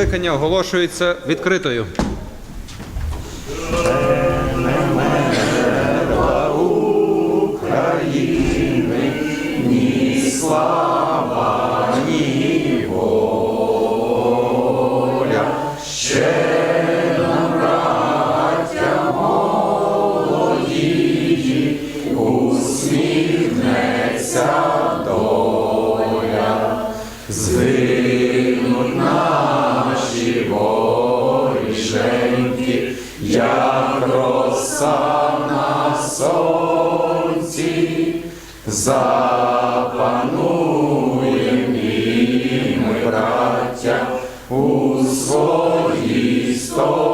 Скликання оголошується відкритою. Давайте своїй Хвилину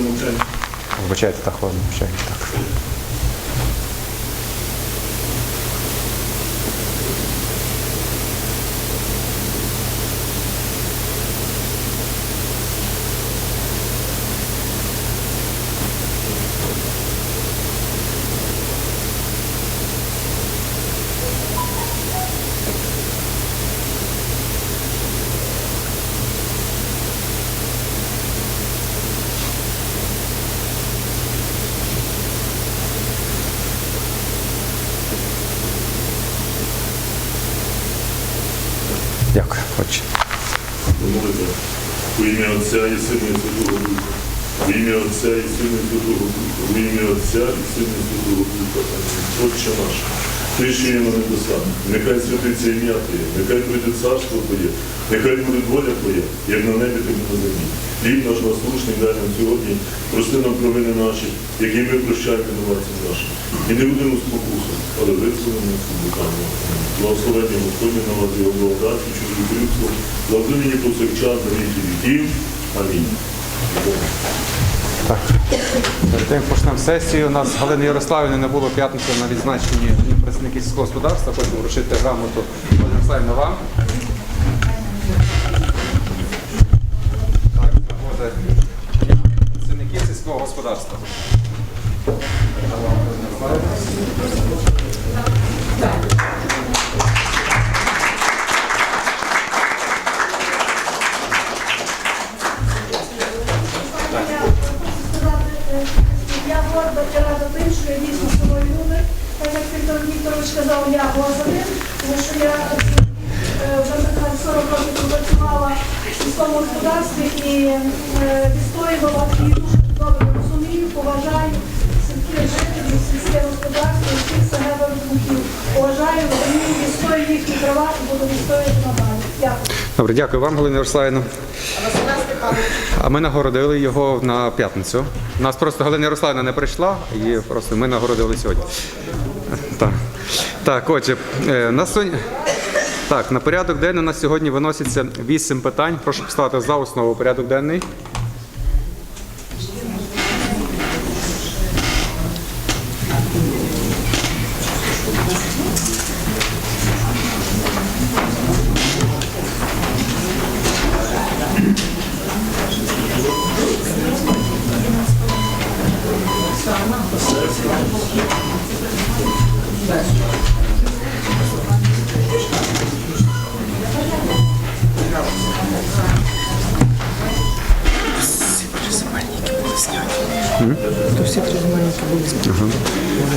мовчання. Вибачайте, так хвилину. Так. Отця і Сина і Святого Духа. У ім'я Отця і Сина і Святого Духа. У ім'я Отця і Сина і Святого Духа. Отче наш, ти що є на небесах, нехай святиться ім'я Твоє, нехай прийде царство Твоє, нехай буде воля Твоя, як на небі, так і на землі. Хліб наш насущний дай нам сьогодні, прости нам провини наші, які ми прощаємо винуватцям нашим. І не будемо спокусом, але від лукавого. Благословення Господня на вас його благодаті, чоловік людство, завжди нині повсякчас на віки віків. Так. Перед тим почнемо сесію. У нас Галини Ярославівни не було п'ятниці на відзначенні працівників сільського господарства. Хочемо вручити грамоту Галина Ярославівна вам. Так, нагода Дня працівників сільського господарства. Я Віктор Вікторович сказав, я горда ним, тому що я е, вже нехай 40 років працювала в сільському господарстві і е, відстоювала і дуже добре розумію, поважаю сільських жителів, сільське господарство, і всіх себе рухів. Поважаю, розумію, відстоюю їхні права і буду відстоювати надалі. Дякую. Добре, дякую вам, Галина Ярославівна. А ми нагородили його на п'ятницю. У нас просто Галина Ярославівна не прийшла, і просто ми нагородили сьогодні. Так, так отже, е, на сьогодні. Так, на порядок денний у нас сьогодні виноситься вісім питань. Прошу поставити за основу порядок денний.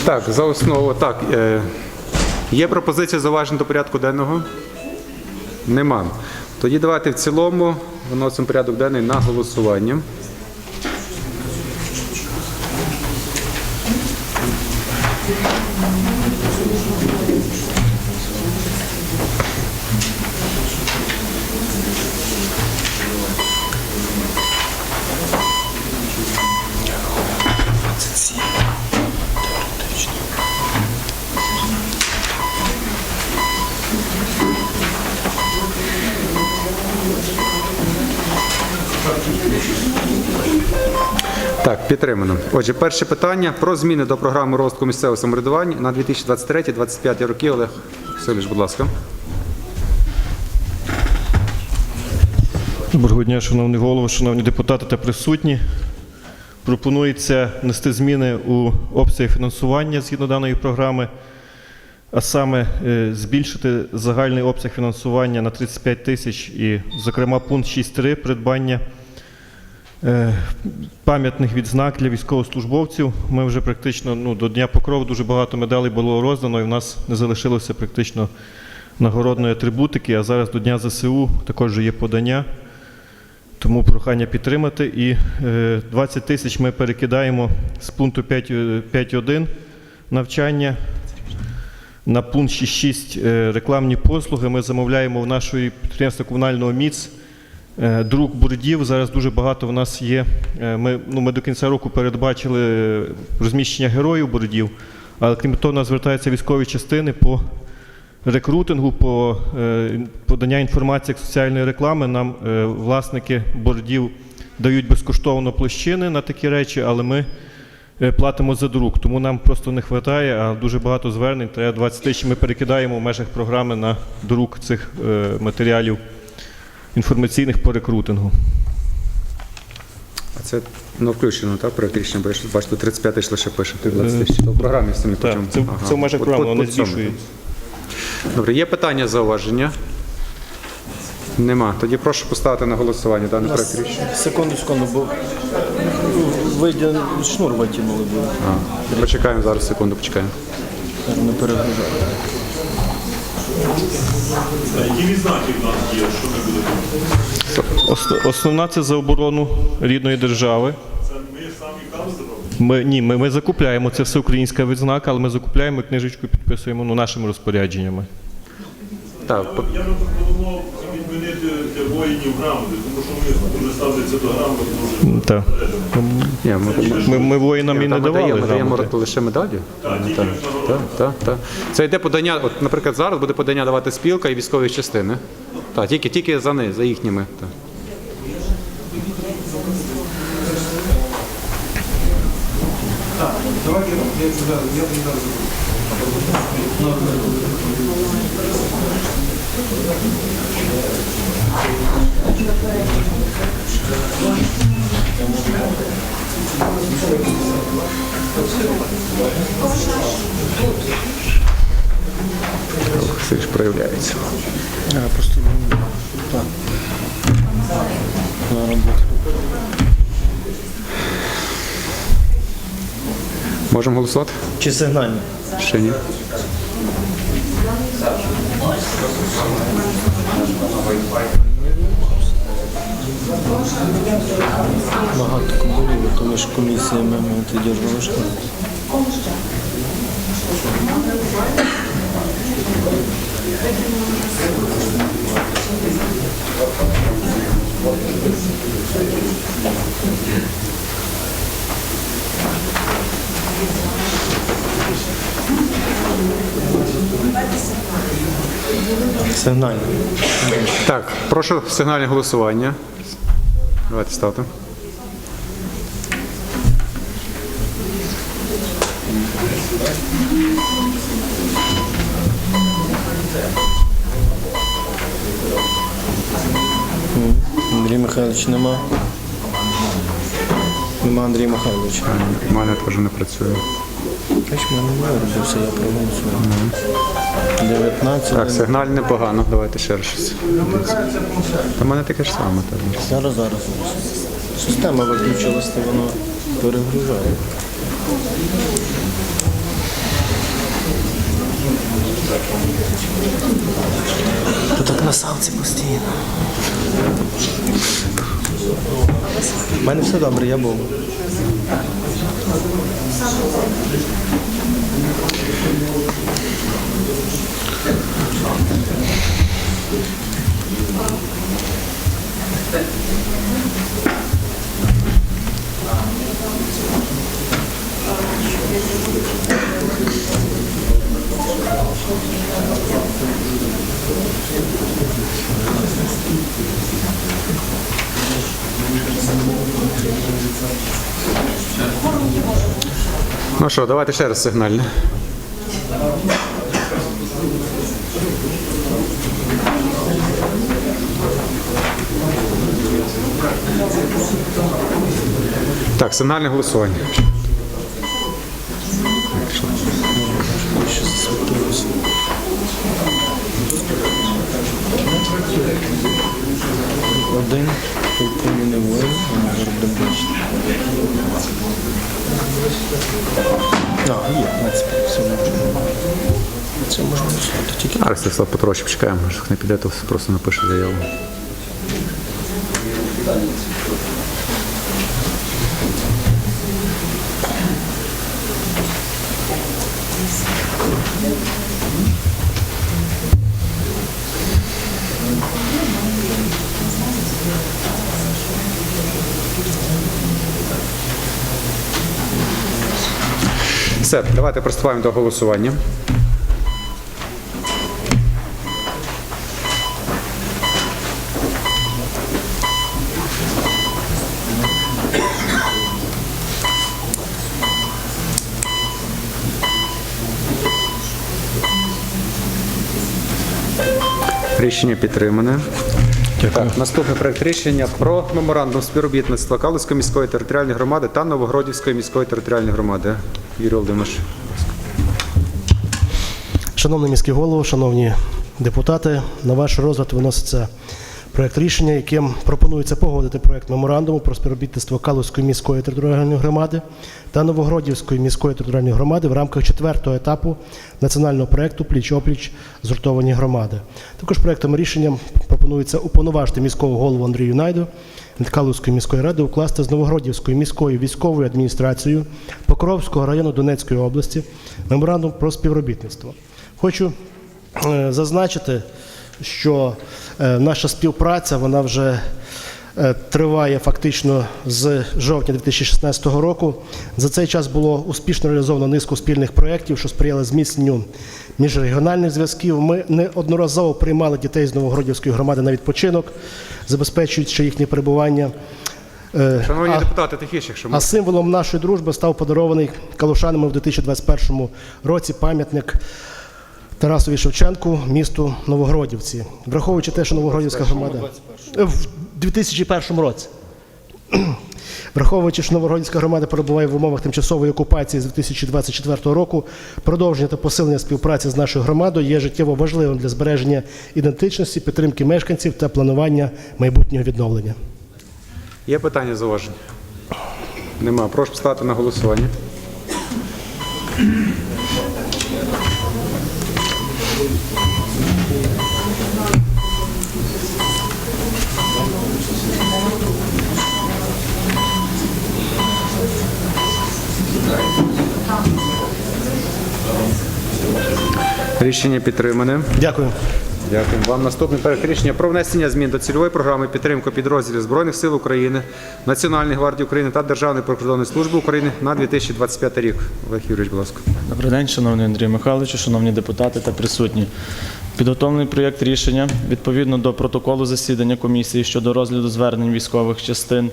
Так, за основу. Так, е, є пропозиція зауважень до порядку денного? Нема. Тоді давайте в цілому виносимо порядок денний на голосування. Так, підтримано. Отже, перше питання про зміни до програми розвитку місцевого самоврядування на 2023-2025 роки. Олег Васильович, будь ласка. Доброго дня, шановний голово, шановні депутати та присутні. Пропонується внести зміни у обсяг фінансування згідно даної програми, а саме е, збільшити загальний обсяг фінансування на 35 тисяч і, зокрема, пункт 6.3 придбання е, пам'ятних відзнак для військовослужбовців. Ми вже практично ну, до Дня Покров дуже багато медалей було роздано, і в нас не залишилося практично нагородної атрибутики, а зараз до Дня ЗСУ також є подання. Тому прохання підтримати. І е, 20 тисяч ми перекидаємо з пункту 5, е, 5.1 навчання на пункт 6.6 е, рекламні послуги. Ми замовляємо в нашої підприємства комунального МІЦ е, друк бордів. Зараз дуже багато в нас є. е, Ми, ну, ми до кінця року передбачили розміщення героїв бордів, але крім того, нас звертаються військові частини по рекрутингу, по подання інформації як соціальної реклами. Нам власники бордів дають безкоштовно площини на такі речі, але ми платимо за друк. Тому нам просто не вистачає, а дуже багато звернень. Треба 20 тисяч. Ми перекидаємо в межах програми на друк цих е, матеріалів інформаційних по рекрутингу. А це ну, включено, так, рішення, бо я ж бачу, 35 тисяч лише пише, 20 тисяч. То в програмі самі Так, почому. це, це в межах програми, вони збільшують. Добре, є питання, зауваження? Нема. Тоді прошу поставити на голосування даний проект рішення. Секунду, секунду, бо вийде шнур витягнули, бо А, Почекаємо зараз, секунду, почекаємо. не перегружали. Які відзнаки в нас є, що ми будемо? Ос- Основна це за оборону рідної держави. Це ми самі там зробимо? Ми ні, ми, ми закупляємо це все українська відзнака, але ми закупляємо і книжечку підписуємо ну, нашими розпорядженнями. Так, по- Я би пропонував відмінити для воїнів грамоти, тому що вони дуже ставляться до грамоти дуже Так. ні, ми, Ми, ми воїнам і не ми давали. даємо, ми даємо грамоти. лише медалі. Так, так, так, так. Це йде подання, от, наприклад, зараз буде подання давати спілка і військові частини. Так, тільки, тільки за них, за їхніми. Так. Все Можемо голосувати? Чи сигнальні? Ще ні. Багато кобилів, то між комісіями ми тоді ж Сигнальні. Так, прошу сигнальне голосування. Давайте ставте. Андрій Михайлович нема. Нема Андрія Михайловича. У мене теж не працює. Бач, в мене не виробився, я проголосував. 19. Так, сигналь непогано. Давайте ще раз щось. Та в мене таке ж саме. Так. Зараз. зараз. Система виключилась, то воно перегружає. То так на салці постійно. У мене все добре, я був. Ну что, давайте ще раз сигнальне. Так, сигнальне голосування. Один, тут поміни воїн. А, є, все можна. Це можна висловити тільки. А Ростислав Петрович, почекаємо, може не піде, то просто напише заяву. Все, давайте приступаємо до голосування. Рішення підтримане. Дякую. Так, наступний проект рішення про меморандум співробітництва Калузької міської територіальної громади та Новогродівської міської територіальної громади. Юрій Володимирович. Шановний міський голово, шановні депутати, на ваш розгляд виноситься проект рішення, яким пропонується погодити проект меморандуму про співробітництво Калузької міської територіальної громади та Новогродівської міської територіальної громади в рамках четвертого етапу національного проекту Пліч-опліч згуртовані громади. Також проектом рішенням пропонується уповноважити міського голову Андрію Найду від Калузької міської ради укласти з Новогродівською міською військовою адміністрацією Покровського району Донецької області меморандум про співробітництво. Хочу е, зазначити, що е, наша співпраця вона вже е, триває фактично з жовтня 2016 року. За цей час було успішно реалізовано низку спільних проєктів, що сприяли зміцненню міжрегіональних зв'язків. Ми неодноразово приймали дітей з Новогродівської громади на відпочинок, забезпечуючи їхнє перебування. Е, Шановні а- депутати, тихіше, якщо а символом нашої дружби став подарований калушанами в 2021 році пам'ятник Тарасові Шевченку, місту Новогродівці. Враховуючи те, що Новогродівська громада Е, в 2001 році. Враховуючи, що Новогродівська громада перебуває в умовах тимчасової окупації з 2024 року, продовження та посилення співпраці з нашою громадою є життєво важливим для збереження ідентичності, підтримки мешканців та планування майбутнього відновлення. Є питання зауваження? Нема. Прошу поставити на голосування. Рішення підтримане. Дякую. Дякую вам. Наступний проект про внесення змін до цільової програми підтримки підрозділів Збройних сил України, Національної гвардії України та Державної прикордонної служби України на 2025 рік. Олег Юрійович, будь ласка. Добрий день, шановний Андрій Михайлович, шановні депутати та присутні. Підготовлений проєкт рішення відповідно до протоколу засідання комісії щодо розгляду звернень військових частин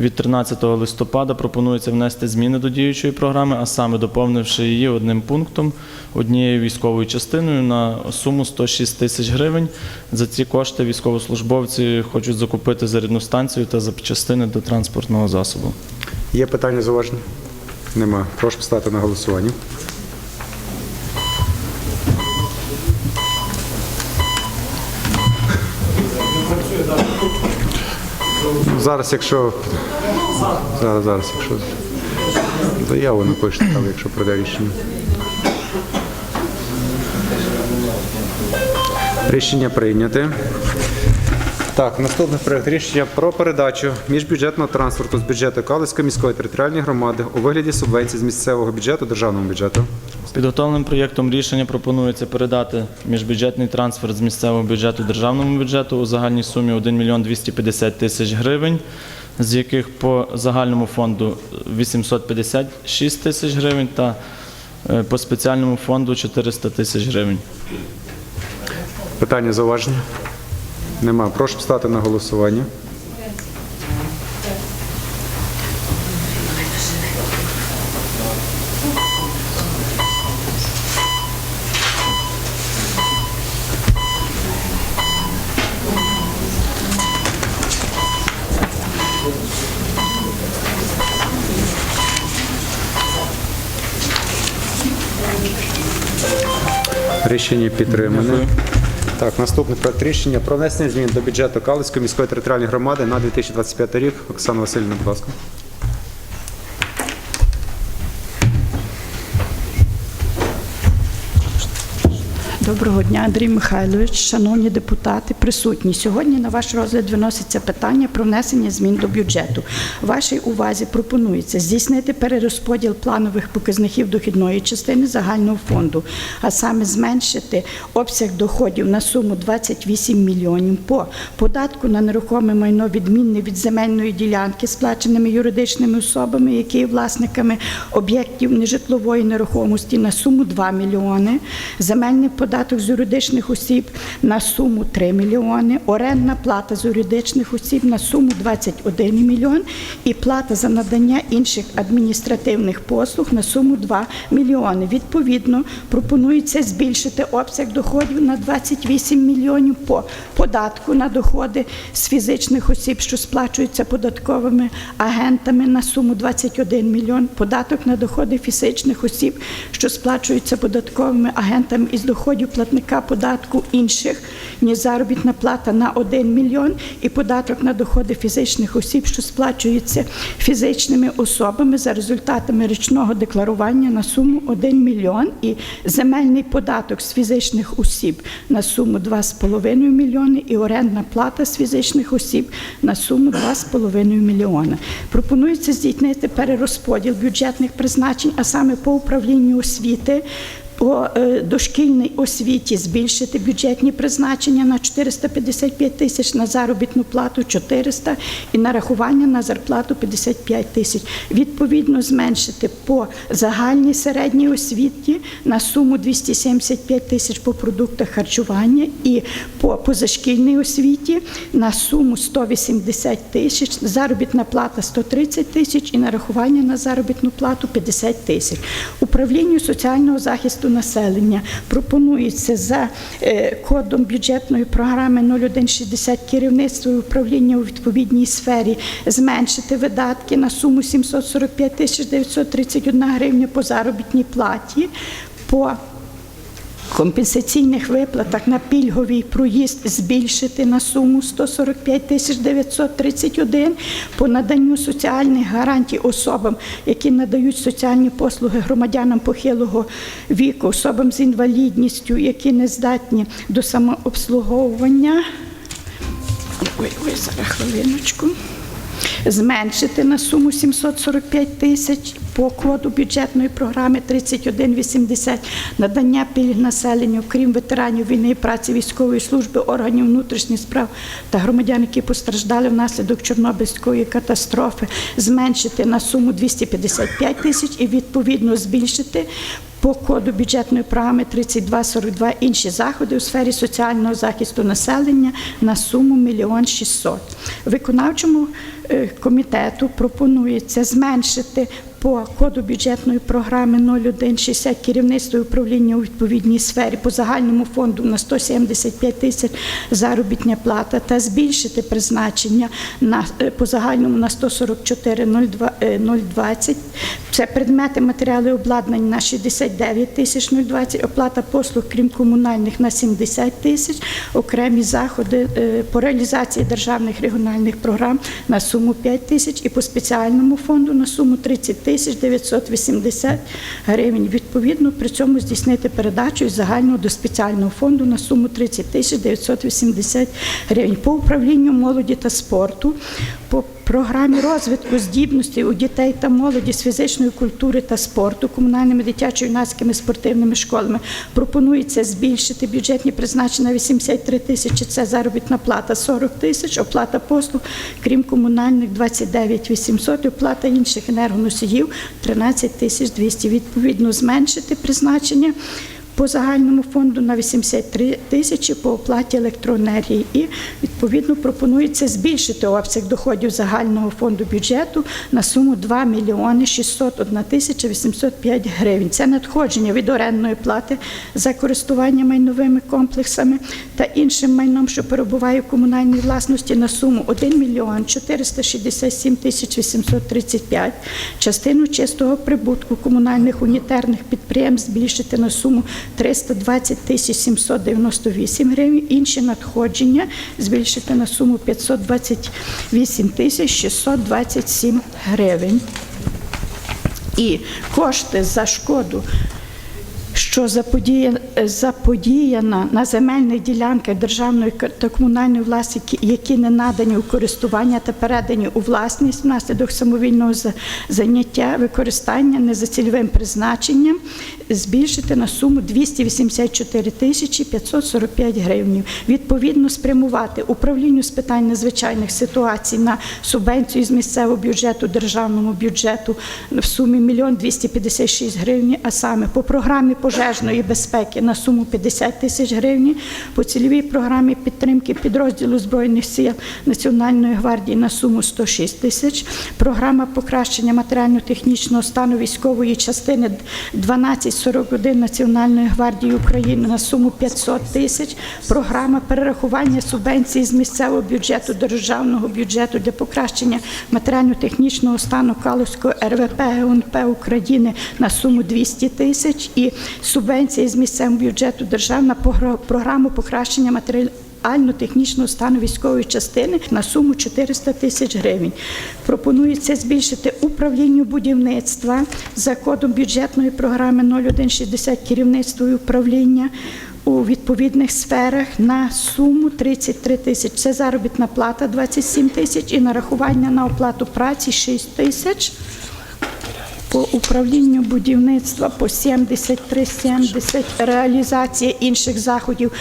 від 13 листопада пропонується внести зміни до діючої програми, а саме доповнивши її одним пунктом однією військовою частиною на суму 106 тисяч гривень. За ці кошти військовослужбовці хочуть закупити зарядну станцію та запчастини до транспортного засобу. Є питання зауваження? Нема. Прошу поставити на голосування. Зараз, якщо. Зараз, зараз, якщо. Заяву напишете, там, якщо пройде рішення. Рішення прийняте. Так, наступний проект рішення про передачу міжбюджетного транспорту з бюджету Калицької міської територіальної громади у вигляді субвенцій з місцевого бюджету державному бюджету. Підготовленим проєктом рішення пропонується передати міжбюджетний трансфер з місцевого бюджету державному бюджету у загальній сумі 1 мільйон 250 тисяч гривень, з яких по загальному фонду 856 тисяч гривень та е, по спеціальному фонду 400 тисяч гривень. Питання зауваження? Нема. Прошу поставити на голосування. Рішення підтримане. Так, наступний проект рішення про внесення змін до бюджету Калицької міської територіальної громади на 2025 рік. Оксана Васильівна, будь ласка. Доброго дня, Андрій Михайлович, шановні депутати, присутні. Сьогодні на ваш розгляд виноситься питання про внесення змін до бюджету. Вашій увазі пропонується здійснити перерозподіл планових показників дохідної частини загального фонду, а саме зменшити обсяг доходів на суму 28 мільйонів по податку на нерухоме майно відмінне від земельної ділянки, сплаченими юридичними особами, які є власниками об'єктів нежитлової нерухомості на суму 2 мільйони, земельний податок з юридичних осіб на суму 3 мільйони, орендна плата з юридичних осіб на суму 21 мільйон і плата за надання інших адміністративних послуг на суму 2 мільйони. Відповідно, пропонується збільшити обсяг доходів на 28 мільйонів по податку на доходи з фізичних осіб, що сплачуються податковими агентами на суму 21 мільйон, податок на доходи фізичних осіб, що сплачуються податковими агентами із доходів платника податку інших, ніж заробітна плата на 1 мільйон, і податок на доходи фізичних осіб, що сплачуються фізичними особами за результатами річного декларування на суму 1 мільйон, і земельний податок з фізичних осіб на суму 2,5 мільйони, і орендна плата з фізичних осіб на суму 2,5 мільйона. Пропонується здійснити перерозподіл бюджетних призначень, а саме по управлінню освіти по е, дошкільній освіті збільшити бюджетні призначення на 455 тисяч, на заробітну плату 400 і нарахування на зарплату 55 тисяч. Відповідно, зменшити по загальній середній освіті на суму 275 тисяч по продуктах харчування і по позашкільній освіті на суму 180 тисяч, заробітна плата 130 тисяч і нарахування на заробітну плату 50 тисяч. Управлінню соціального захисту населення пропонується за е, кодом бюджетної програми 0160 керівництво і управління у відповідній сфері зменшити видатки на суму 745 тисяч 931 гривня по заробітній платі. По компенсаційних виплатах на пільговий проїзд збільшити на суму 145 тисяч 931, по наданню соціальних гарантій особам, які надають соціальні послуги громадянам похилого віку, особам з інвалідністю, які не здатні до самообслуговування. Ой, ой, зараз хвилиночку. Зменшити на суму 745 тисяч по коду бюджетної програми 3180 надання пільг населенню, крім ветеранів війни, праці військової служби, органів внутрішніх справ та громадян, які постраждали внаслідок Чорнобильської катастрофи, зменшити на суму 255 тисяч і відповідно збільшити по коду бюджетної програми 3242 інші заходи у сфері соціального захисту населення на суму 1 600. Виконавчому е, комітету пропонується зменшити по коду бюджетної програми 0160 керівництво і управління у відповідній сфері. По загальному фонду на 175 тисяч заробітня плата та збільшити призначення на е, по загальному на 144 02 е, 020. Це предмети, матеріали обладнання на 69 тисяч 020, оплата послуг, крім комунальних, на 70 тисяч, окремі заходи е, по реалізації державних регіональних програм на суму 5 тисяч. І по спеціальному фонду на суму 30 тисяч 980 гривень. Відповідно, при цьому здійснити передачу із загального до спеціального фонду на суму 30 тисяч 980 гривень. По управлінню молоді та спорту По програмі розвитку здібностей у дітей та молоді з фізичної культури та спорту комунальними дитячо-юнацькими спортивними школами пропонується збільшити бюджетні призначення на 83 тисячі. Це заробітна плата 40 тисяч, оплата послуг, крім комунальних 29 800, і оплата інших енергоносіїв 13 тисяч 200. Відповідно, зменшити призначення по загальному фонду на 83 тисячі по оплаті електроенергії. І відповідно пропонується збільшити обсяг доходів загального фонду бюджету на суму 2 мільйони 601 тисяча 805 гривень. Це надходження від орендної плати за користування майновими комплексами та іншим майном, що перебуває в комунальній власності на суму 1 мільйон 467 тисяч 835. Частину чистого прибутку комунальних унітарних підприємств збільшити на суму 320 тисяч 798 гривень. Інші надходження збільшити на суму 528 тисяч 627 гривень. І кошти за шкоду що заподіяна, на земельних ділянках державної та комунальної власності, які не надані у користування та передані у власність внаслідок самовільного заняття використання не за цільовим призначенням, збільшити на суму 284 тисячі 545 гривень. Відповідно, спрямувати управлінню з питань надзвичайних ситуацій на субвенцію з місцевого бюджету державному бюджету в сумі 1 256 гривень, а саме по програмі пожежної безпеки на суму 50 тисяч гривень, по цільовій програмі підтримки підрозділу Збройних сил Національної гвардії на суму 106 тисяч, програма покращення матеріально-технічного стану військової частини 1241 Національної гвардії України на суму 500 тисяч, програма перерахування субвенції з місцевого бюджету державного бюджету для покращення матеріально-технічного стану Калузького РВП ГУНП України на суму 200 тисяч. І субвенції з місцевого бюджету державна програма покращення матеріально-технічного стану військової частини на суму 400 тисяч гривень. Пропонується збільшити управлінню будівництва за кодом бюджетної програми 0160 керівництво і управління у відповідних сферах на суму 33 тисяч. Це заробітна плата 27 тисяч і нарахування на оплату праці 6 тисяч. По управлінню будівництва по 73-70, реалізація інших заходів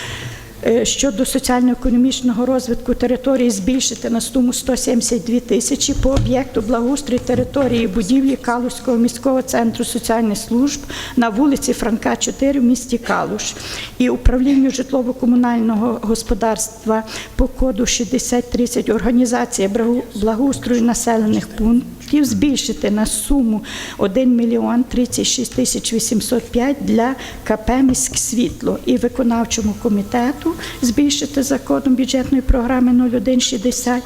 щодо соціально-економічного розвитку території збільшити на суму 172 тисячі по об'єкту благоустрій території будівлі Калузького міського центру соціальних служб на вулиці Франка 4 в місті Калуш. І управлінню житлово-комунального господарства по коду 6030 організація благоустрою населених пунктів збільшити на суму 1 мільйон 36 тисяч 805 для КП «Міськсвітло» і виконавчому комітету збільшити за кодом бюджетної програми 0160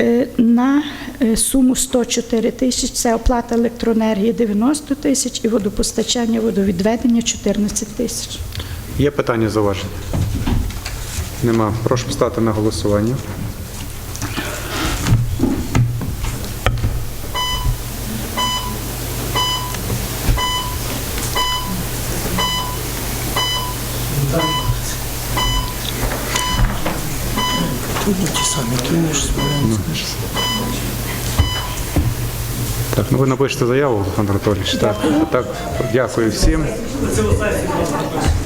е, на е, суму 104 тисяч. Це оплата електроенергії 90 тисяч і водопостачання, водовідведення 14 тисяч. Є питання зауваження? Нема. Прошу поставити на голосування. Так, ну ви напишете заяву, Олександр Анатолійович. Так, так, дякую всім.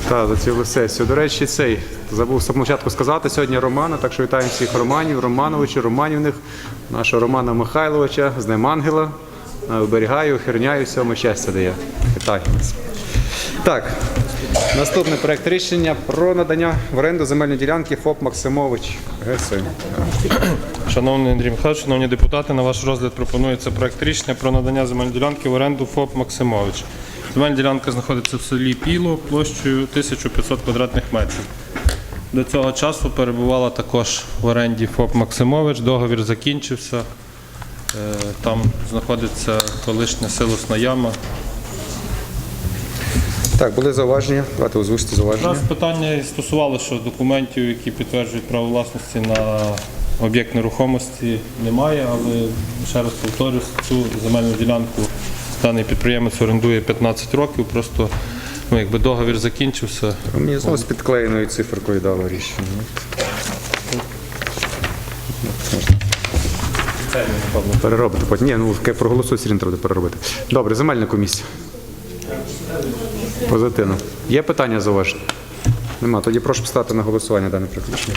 Так, за цілу сесію. До речі, цей забув спочатку сказати сьогодні Романа, так що вітаємо всіх Романів, Романовичів, Романівних, нашого Романа Михайловича, з ним ангела. Е, Оберігаю, охороняю, всьому щастя дає. Вітаю вас. Так, наступний проект рішення про надання в оренду земельної ділянки ФОП Максимович ГС. Шановний Андрій Михайлович, шановні депутати, на ваш розгляд пропонується проект рішення про надання земельної ділянки в оренду ФОП Максимович. Земельна ділянка знаходиться в селі Піло площею 1500 квадратних метрів. До цього часу перебувала також в оренді ФОП Максимович. Договір закінчився. Е, Там знаходиться колишня силосна яма. Так, були зауваження. Давайте озвучте зауваження. Нас питання стосувалося, що документів, які підтверджують право власності на об'єкт нерухомості, немає, але ще раз повторюсь, цю земельну ділянку даний підприємець орендує 15 років, просто ну, якби договір закінчився. Мені знову з підклеєною циферкою дало рішення. Переробити потім. Ні, ну як проголосують, все треба переробити. Добре, земельна комісія. Позитивно. Є питання зауваження? Нема. Тоді прошу поставити на голосування дане приключення.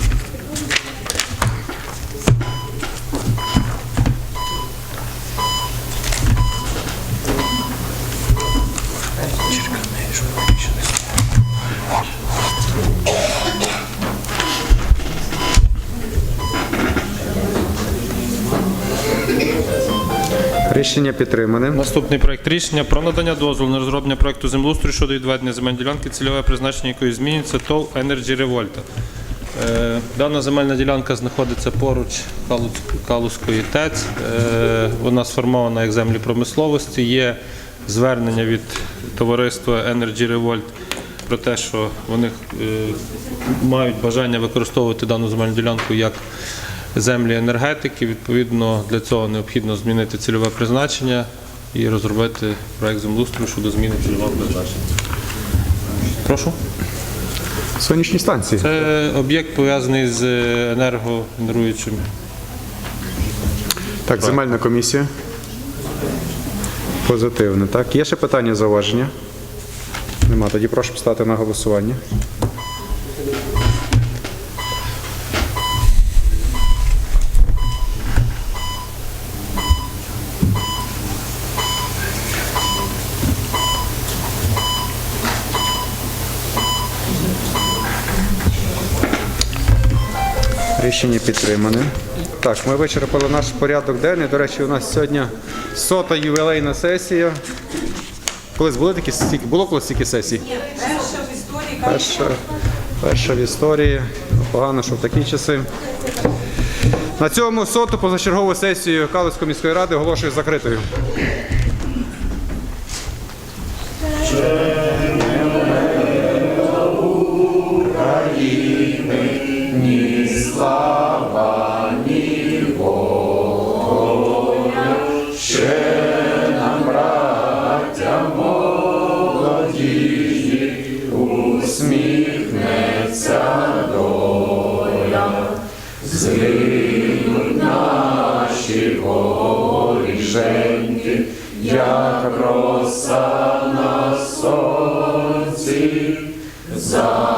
Рішення підтримане. Наступний проект рішення про надання дозволу на розроблення проекту землеустрою щодо відведення земельної ділянки, цільове призначення якої змінюється ТОВ Energy Revolta. Е, Дана земельна ділянка знаходиться поруч Калузької ТЕЦ. Е, Вона сформована як землі промисловості. Є звернення від товариства Energy Revolt про те, що вони е, мають бажання використовувати дану земельну ділянку як землі енергетики. Відповідно, для цього необхідно змінити цільове призначення і розробити проект землеустрою щодо зміни цільового призначення. Прошу. Сонячні станції. Це об'єкт пов'язаний з енергогенеруючим. Так, земельна комісія. Позитивне. Так. Є ще питання зауваження? Нема. Тоді прошу поставити на голосування. Рішення підтримане. Так, ми вичерпали наш порядок денний. До речі, у нас сьогодні сота ювілейна сесія. Колись були такі стільки? Було колись стільки сесій? Перша в історії. Перша, перша в історії. Погано, що в такі часи. На цьому соту позачергову сесію Калицької міської ради оголошую закритою. Що сонці. брали.